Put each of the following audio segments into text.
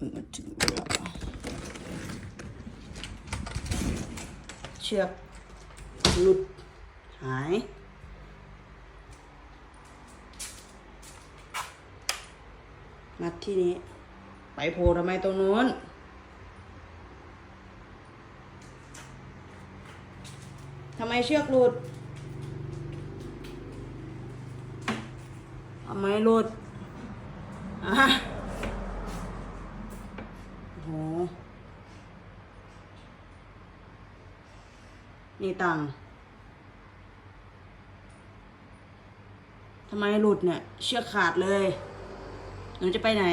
มาถึงเวลาเชือกหลุดหายมัดที่นี้ ไปโผล่ทำไมตรงนู้น ทำไมเชือกหลุด ทำไมหลุด อะ นี่ตังทำไมหลุดเนี่ย เชือกขาดเลย หนูจะไปไหน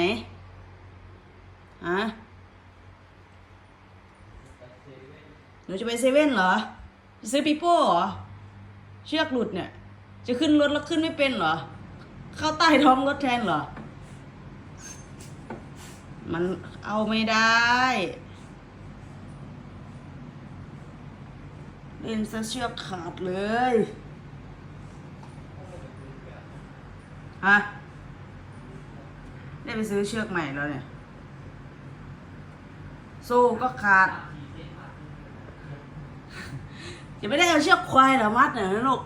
ฮะหนูจะไปเซเว่นเหรอจะซื้อปีโป้เหรอ เชือกหลุดเนี่ย จะขึ้นรถแล้วขึ้นไม่เป็นเหรอ เข้าใต้ท้องรถแทนเหรอ มันเอาไม่ได้ เล่นซะเชือกขาดเลยฮะได้ไปซื้อเชือกใหม่แล้วเนี่ย โซ่ก็ขาดจะไม่ได้เอาเชือกควายหรอมัดเหรอลูก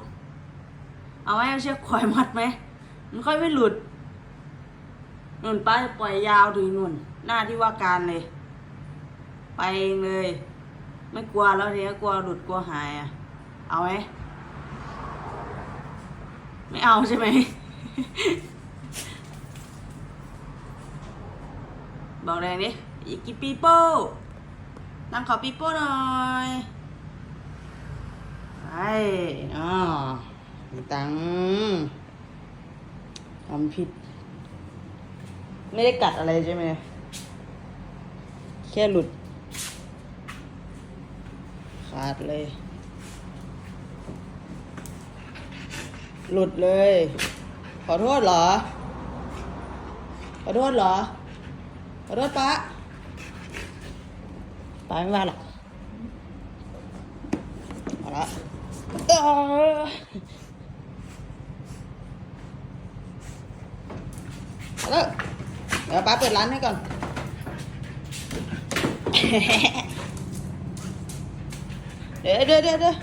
เอาไว้เอาเชือกควายมัดไหม มันค่อยไม่หลุด นุ่นป้าจะปล่อยยาวถึงนุ่น หน้าที่ว่าการเลย ไปเองเลย ไม่กลัวแล้วทีนี้กลัวหลุดกลัวหายอะ เอาไหมไม่เอาใช่ไหม บอกแรงดิอีกกี่ปีโป้นั่งขอปีโป้หน่อยไปอ๋อตังทำผิด ไม่ได้กัดอะไรใช่ไหม แค่หลุด ขาดเลย หลุดเลย ขอโทษเหรอ ขอโทษเหรอ ขอโทษป้าป้าไม่ว่าหรอกเอาละเออเอาละ เดี๋ยวป้าเปิดร้านให้ก่อน เดี๋ยวเดี๋ยวเดี๋ยว